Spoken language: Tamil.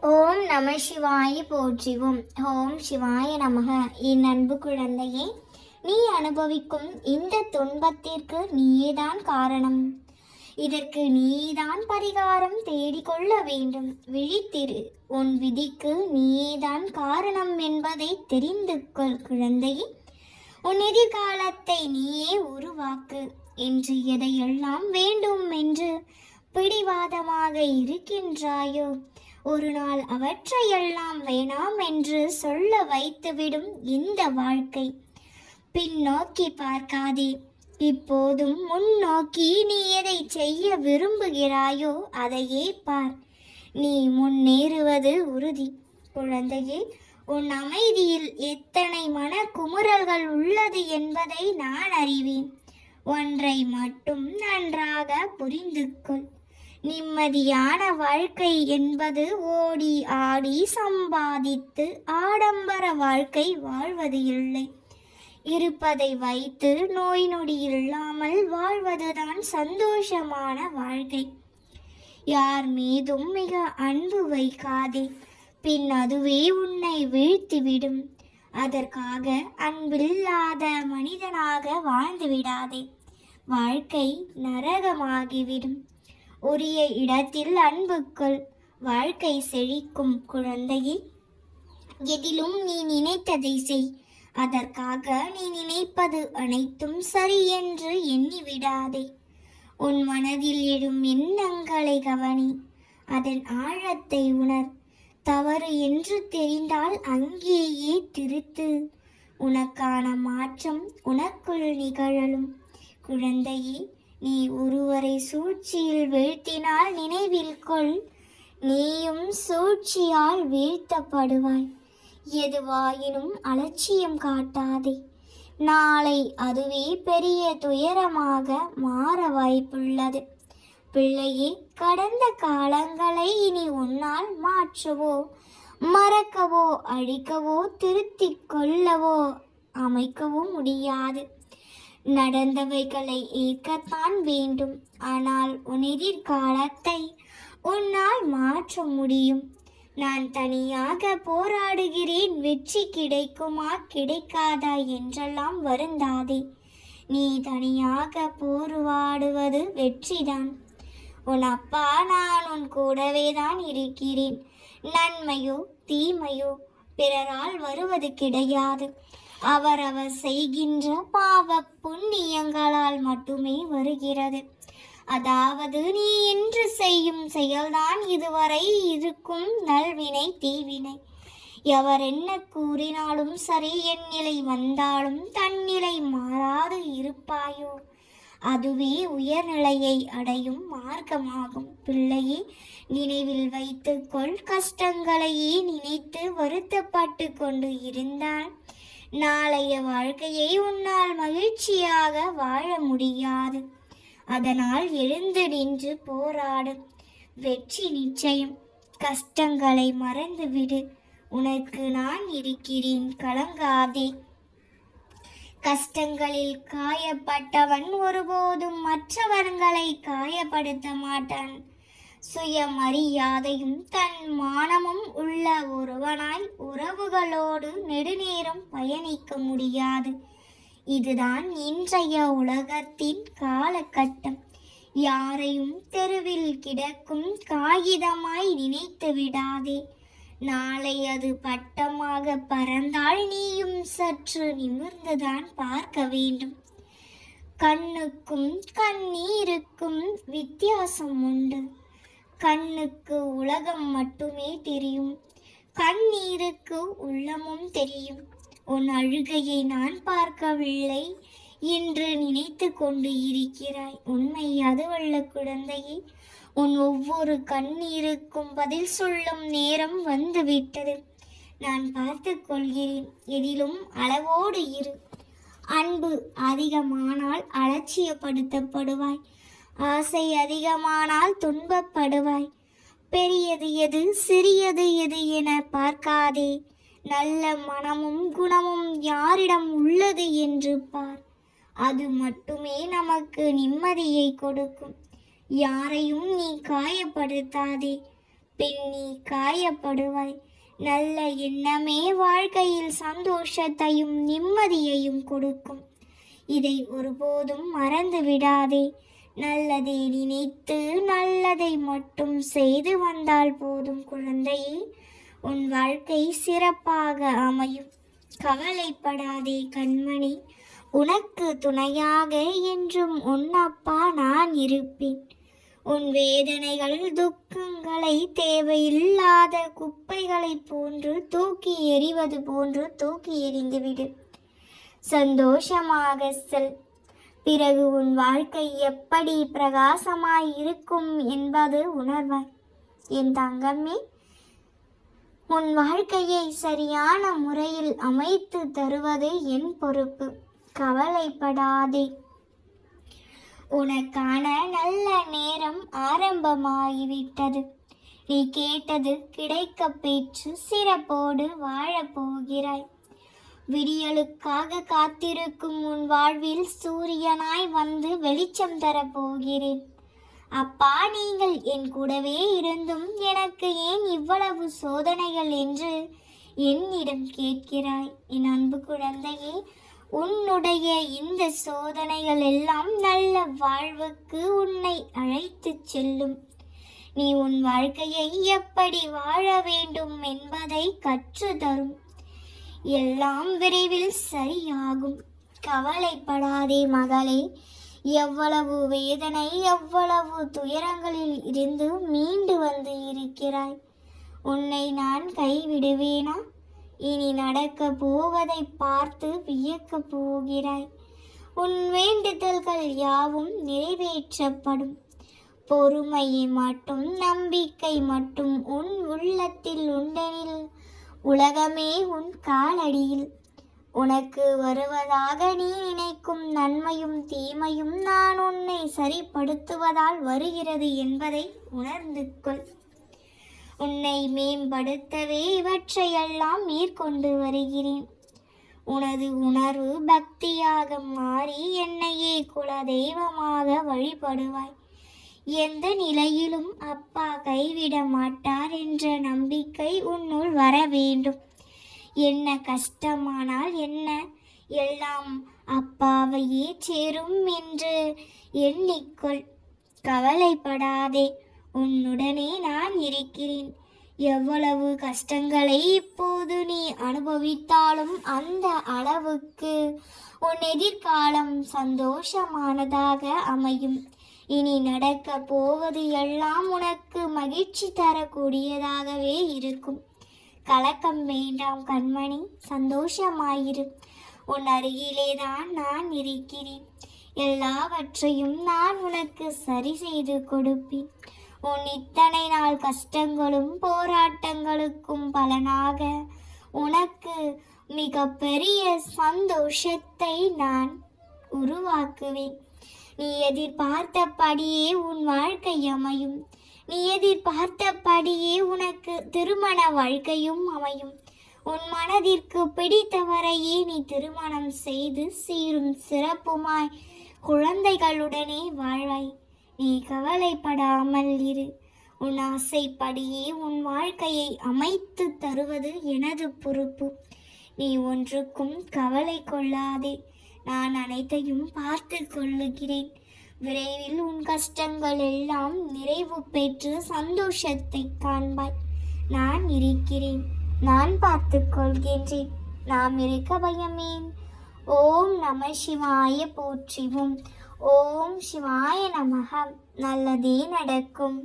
ஓம் நம சிவாய போற்றிவோம். ஓம் சிவாய நமக. என் அன்பு குழந்தையே நீ அனுபவிக்கும் இந்த துன்பத்திற்கு நீதான் காரணம். இதற்கு நீதான் பரிகாரம் தேடிக்கொள்ள வேண்டும். விழித்திரு உன் விதிக்கு நீதான் காரணம் என்பதை தெரிந்து கொள் குழந்தையே. உன் எதிர்காலத்தை நீயே உருவாக்கு. என்று எதையெல்லாம் வேண்டும் என்று பிடிவாதமாக இருக்கின்றாயோ ஒரு நாள் அவற்றையெல்லாம் வேணாம் என்று சொல்ல வைத்துவிடும் இந்த வாழ்க்கை. பின்னோக்கி பார்க்காதே. இப்போதும் முன்னோக்கி நீ எதை செய்ய விரும்புகிறாயோ அதையே பார். நீ முன்னேறுவது உறுதி. குழந்தையே உன் அமைதியில் எத்தனை மன குமுறல்கள் உள்ளது என்பதை நான் அறிவேன். ஒன்றை மட்டும் நன்றாக புரிந்து கொள் நிம்மதியான வாழ்க்கை என்பது ஓடி ஆடி சம்பாதித்து ஆடம்பர வாழ்க்கை வாழ்வது இல்லை. இருப்பதை வைத்து நோய் நொடி இல்லாமல் வாழ்வதுதான் சந்தோஷமான வாழ்க்கை. யார் மீதும் மிக அன்பு வைக்காதே பின் அதுவே உன்னை வீழ்த்திவிடும். அதற்காக அன்பில்லாத மனிதனாக வாழ்ந்து விடாதே வாழ்க்கை நரகமாகிவிடும். உரிய இடத்தில் அன்புக்குள் வாழ்க்கை செழிக்கும் குழந்தையே எதிலும் நீ நினைத்ததை செய். அதற்காக நீ நினைப்பது அனைத்தும் சரி என்று எண்ணி விடாதே உன் மனதில் எழும் எண்ணங்களை கவனி. அதன் ஆழத்தை உணர். தவறு என்று தெரிந்தால் அங்கேயே திருத்து. உனக்கான மாற்றம் உனக்குள் நிகழலும். குழந்தையே நீ ஒருவரை சூழ்ச்சியில் வீழ்த்தினால் நினைவில் கொள். நீயும் சூழ்ச்சியால் வீழ்த்தப்படுவாய். எதுவாயினும் அலட்சியம் காட்டாதே. நாளை அதுவே பெரிய துயரமாக மாற வாய்ப்புள்ளது. பிள்ளையே கடந்த காலங்களை இனி உன்னால் மாற்றவோ மறக்கவோ அழிக்கவோ திருத்திக் கொள்ளவோ அமைக்கவோ முடியாது. நடந்தவைகளை ஏற்கத்தான் வேண்டும். ஆனால் உன் எதிர்காலத்தை உன்னால் மாற்ற முடியும். நான் தனியாக போராடுகிறேன். வெற்றி கிடைக்குமா? கிடைக்காதா என்றெல்லாம் வருந்தாதே. நீ தனியாக போராடுவது வெற்றிதான். உன் அப்பா நான் உன் கூடவே தான் இருக்கிறேன். நன்மையோ தீமையோ பிறரால் வருவது கிடையாது. அவரவர் செய்கின்ற பாவ புண்ணியங்களால் மட்டுமே வருகிறது. அதாவது நீ என்று செய்யும் செயல்தான் இதுவரை இருக்கும் நல்வினை தீவினை. எவர் என்ன கூறினாலும் சரி என் நிலை வந்தாலும் தன்னிலை மாறாது இருப்பாயோ? அதுவே உயர்நிலையை அடையும் மார்க்கமாகும். பிள்ளையே நினைவில் வைத்துக்கொள் கஷ்டங்களையே நினைத்து வருத்தப்பட்டு கொண்டு இருந்தால் நாளைய வாழ்க்கையை உன்னால் மகிழ்ச்சியாக வாழ முடியாது. அதனால் எழுந்து நின்று போராடு. வெற்றி நிச்சயம். கஷ்டங்களை மறந்துவிடு. உனக்கு நான் இருக்கிறேன். கலங்காதே. கஷ்டங்களில் காயப்பட்டவன் ஒருபோதும் மற்றவர்களை காயப்படுத்த மாட்டான். சுயமரியாதையும் தன் மானமும் உள்ள ஒருவனாய் உறவுகளோடு நெடுநேரம் பயணிக்க முடியாது. இதுதான் இன்றைய உலகத்தின் காலகட்டம். யாரையும் தெருவில் கிடக்கும் காகிதமாய் நினைத்து விடாதே. நாளை அது பட்டமாக பறந்தால் நீயும் சற்று நிமிர்ந்துதான் பார்க்க வேண்டும். கண்ணுக்கும் கண்ணீருக்கும் வித்தியாசம் உண்டு. கண்ணுக்கு உலகம் மட்டுமே தெரியும். கண்ணீருக்கு உள்ளமும் தெரியும். உன் அழுகையை நான் பார்க்கவில்லை. என்று நினைத்து கொண்டு இருக்கிறாய். உண்மை அதுவல்ல குழந்தையே. உன் ஒவ்வொரு கண்ணீருக்கும் பதில் சொல்லும் நேரம் வந்துவிட்டது. நான் பார்த்து கொள்கிறேன். எதிலும் அளவோடு இரு. அன்பு அதிகமானால் அலட்சியப்படுத்தப்படுவாய். ஆசை அதிகமானால் துன்பப்படுவாய். பெரியது எது சிறியது எது என பார்க்காதே. நல்ல மனமும் குணமும் யாரிடம் உள்ளது என்று பார். அது மட்டுமே நமக்கு நிம்மதியை கொடுக்கும். யாரையும் நீ காயப்படுத்தாதே. பின் நீ காயப்படுவாய். நல்ல எண்ணமே வாழ்க்கையில் சந்தோஷத்தையும் நிம்மதியையும் கொடுக்கும். இதை ஒருபோதும் மறந்து விடாதே நல்லதை நினைத்து நல்லதை மட்டும் செய்து வந்தால் போதும் குழந்தையே. உன் வாழ்க்கை சிறப்பாக அமையும். கவலைப்படாதே கண்மணி. உனக்கு துணையாக என்றும் உன் அப்பா நான் இருப்பேன். உன் வேதனைகள் துக்கங்களை தேவையில்லாத குப்பைகளைப் போன்று தூக்கி எறிவது போன்று தூக்கி எறிந்துவிடு. சந்தோஷமாக செல். பிறகு உன் வாழ்க்கை எப்படி பிரகாசமாய் இருக்கும் என்பது உணர்வாய். என் தங்கமே உன் வாழ்க்கையை சரியான முறையில் அமைத்து தருவது என் பொறுப்பு. கவலைப்படாதே. உனக்கான நல்ல நேரம் ஆரம்பமாகிவிட்டது. நீ கேட்டது கிடைக்க பெற்று சிறப்போடு வாழப் போகிறாய். விடியலுக்காக காத்திருக்கும் உன் வாழ்வில் சூரியனாய் வந்து வெளிச்சம் தரப் போகிறேன். அப்பா நீங்கள் என் கூடவே இருந்தும் எனக்கு ஏன் இவ்வளவு சோதனைகள் என்று என்னிடம் கேட்கிறாய்? என் அன்பு குழந்தையே உன்னுடைய இந்த சோதனைகள் எல்லாம் நல்ல வாழ்வுக்கு உன்னை அழைத்துச் செல்லும். நீ உன் வாழ்க்கையை எப்படி வாழ வேண்டும் என்பதை கற்று தரும். எல்லாம் விரைவில் சரியாகும். கவலைப்படாதே மகளே. எவ்வளவு வேதனை எவ்வளவு துயரங்களில் இருந்து மீண்டு வந்து இருக்கிறாய். உன்னை நான் கைவிடுவேனா? இனி நடக்க போவதை பார்த்து வியக்க போகிறாய். உன் வேண்டுதல்கள் யாவும் நிறைவேற்றப்படும். பொறுமையை மட்டும் நம்பிக்கை மட்டும் உன் உள்ளத்தில் உண்டெனில் உலகமே உன் காலடியில். உனக்கு வருவதாக நீ நினைக்கும் நன்மையும் தீமையும் நான் உன்னை சரிப்படுத்துவதால் வருகிறது என்பதை உணர்ந்து கொள். உன்னை மேம்படுத்தவே இவற்றையெல்லாம் மேற்கொண்டு வருகிறேன். உனது உணர்வு பக்தியாக மாறி என்னையே குல தெய்வமாக வழிபடுவாய். எந்த நிலையிலும் அப்பா கைவிட மாட்டார் என்ற நம்பிக்கை உன்னுள் வர வேண்டும். என்ன கஷ்டமானால் என்ன? எல்லாம் அப்பாவையே சேரும் என்று எண்ணிக்கொள். கவலைப்படாதே உன்னுடனே நான் இருக்கிறேன். எவ்வளவு கஷ்டங்களை இப்போது நீ அனுபவித்தாலும் அந்த அளவுக்கு உன் எதிர்காலம் சந்தோஷமானதாக அமையும். இனி நடக்க போவது எல்லாம் உனக்கு மகிழ்ச்சி தரக்கூடியதாகவே இருக்கும். கலக்கம் வேண்டாம் கண்மணி சந்தோஷமாயிரு. உன் அருகிலே தான் நான் இருக்கிறேன். எல்லாவற்றையும் நான் உனக்கு சரி செய்து கொடுப்பேன். உன் இத்தனை நாள் கஷ்டங்களும் போராட்டங்களுக்கும் பலனாக உனக்கு மிக பெரிய சந்தோஷத்தை நான் உருவாக்குவேன். நீ எதிர்பார்த்தபடியே உன் வாழ்க்கை அமையும். நீ எதிர்பார்த்தபடியே உனக்கு திருமண வாழ்க்கையும் அமையும். உன் மனதிற்கு பிடித்தவரையே நீ திருமணம் செய்து சீரும் சிறப்புமாய் குழந்தைகளுடனே வாழ்வாய். நீ கவலைப்படாமல் இரு. உன் ஆசைப்படியே உன் வாழ்க்கையை அமைத்து தருவது எனது பொறுப்பு. நீ ஒன்றுக்கும் கவலை கொள்ளாதே. நான் அனைத்தையும் பார்த்து கொள்ளுகிறேன் விரைவில் உன் கஷ்டங்கள் எல்லாம் நிறைவு பெற்று சந்தோஷத்தை காண்பாய். நான் இருக்கிறேன். நான் பார்த்து கொள்கின்றேன். நாம் இருக்க பயமேன்? ஓம் நம சிவாய போற்றிவும். ஓம் சிவாய நமகம் நல்லதே நடக்கும்.